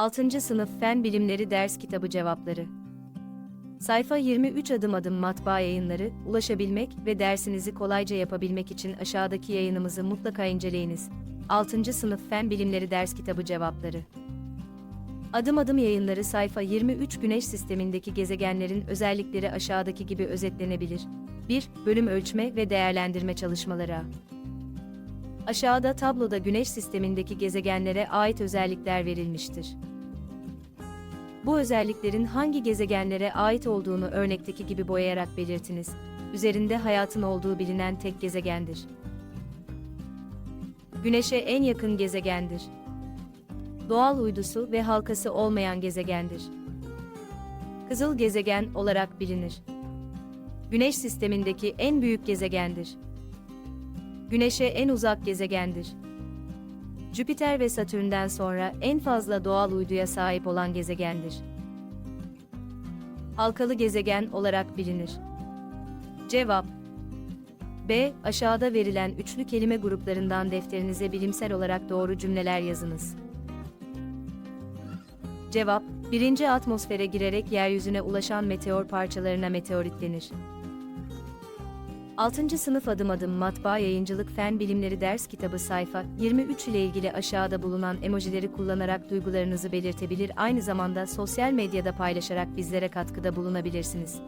6. Sınıf Fen Bilimleri Ders Kitabı Cevapları Sayfa 23 Adım Adım Matbaa Yayınları, ulaşabilmek ve dersinizi kolayca yapabilmek için aşağıdaki yayınımızı mutlaka inceleyiniz. 6. Sınıf Fen Bilimleri Ders Kitabı Cevapları Adım Adım Yayınları sayfa 23 Güneş sistemindeki gezegenlerin özellikleri aşağıdaki gibi özetlenebilir. 1. Bölüm ölçme ve değerlendirme çalışmaları. Aşağıda tabloda Güneş sistemindeki gezegenlere ait özellikler verilmiştir. Bu özelliklerin hangi gezegenlere ait olduğunu örnekteki gibi boyayarak belirtiniz. Üzerinde hayatın olduğu bilinen tek gezegendir. Güneşe en yakın gezegendir. Doğal uydusu ve halkası olmayan gezegendir. Kızıl gezegen olarak bilinir. Güneş sistemindeki en büyük gezegendir. Güneşe en uzak gezegendir. Jüpiter ve Satürn'den sonra en fazla doğal uyduya sahip olan gezegendir. Halkalı gezegen olarak bilinir. Cevap B. Aşağıda verilen üçlü kelime gruplarından defterinize bilimsel olarak doğru cümleler yazınız. Cevap, birinci atmosfere girerek yeryüzüne ulaşan meteor parçalarına meteorit denir. 6. Sınıf Adım Adım Matbaa Yayıncılık Fen Bilimleri Ders Kitabı sayfa 23 ile ilgili aşağıda bulunan emojileri kullanarak duygularınızı belirtebilir aynı zamanda sosyal medyada paylaşarak bizlere katkıda bulunabilirsiniz.